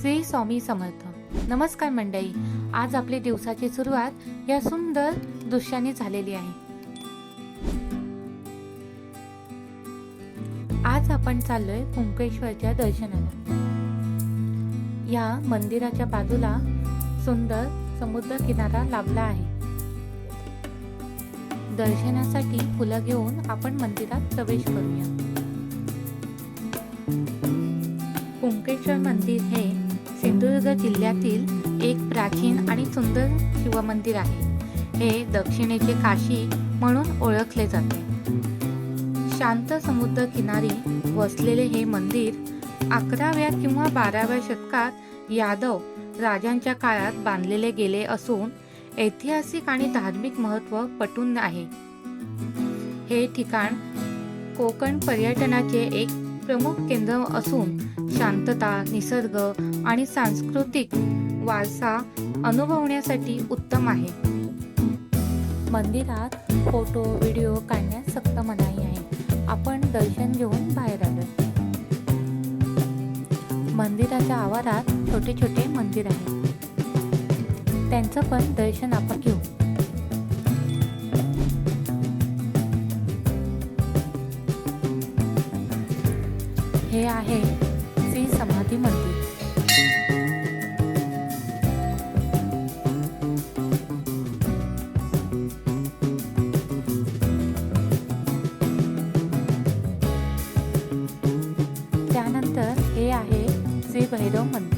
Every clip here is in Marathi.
श्री स्वामी समर्थ. नमस्कार मंडळी आज आपली दिवसाची सुरुवात या सुंदर दृश्याने झालेली आहे. आज आपण चाललोय कुंकेश्वरच्या दर्शनाला. या मंदिराच्या बाजूला सुंदर समुद्र किनारा लाभला आहे. दर्शनासाठी फुलं घेऊन आपण मंदिरात प्रवेश करूया. कुंकेश्वर मंदिर हे सिंधुदुर्ग जिल्ह्यातील एक प्राचीन आणि सुंदर शिवमंदिर आहे. हे दक्षिणेचे काशी म्हणून ओळखले जाते. शांत समुद्र किनारी वसलेले हे मंदिर अकराव्या किंवा बाराव्या शतकात यादव राजांच्या काळात बांधलेले गेले असून ऐतिहासिक आणि धार्मिक महत्त्व पटून आहे. हे ठिकाण कोकण पर्यटनाचे एक प्रमुख केंद्र असून शांतता निसर्ग आणि सांस्कृतिक वारसा अनुभवण्यासाठी उत्तम आहे. मंदिरात फोटो व्हिडिओ काढण्यास सक्त मनाई आहे. आपण दर्शन घेऊन बाहेर आलो मंदिराच्या आवारात छोटे छोटे मंदिर आहे त्यांचं पण दर्शन आपण घेऊ. हे आहे श्री समाधी मंदिर. त्यानंतर हे आहे श्री भैरव मंदिर.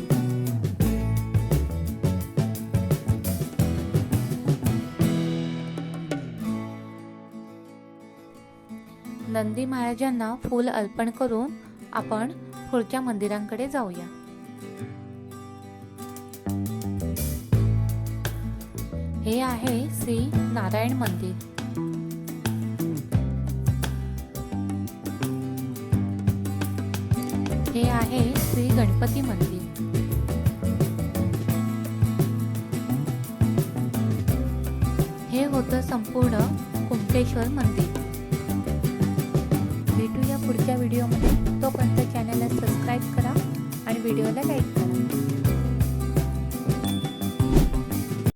नंदी महाराजांना फूल अर्पण करून आपण पुढच्या मंदिरांकडे जाऊया. हे आहे श्री नारायण मंदिर. हे आहे श्री गणपती मंदिर. हे होतं संपूर्ण कुंटेश्वर मंदिर. भेटूया पुढच्या व्हिडिओमध्ये. तोपर्यंत चॅनलला सबस्क्राईब करा आणि व्हिडिओला लाईक करा.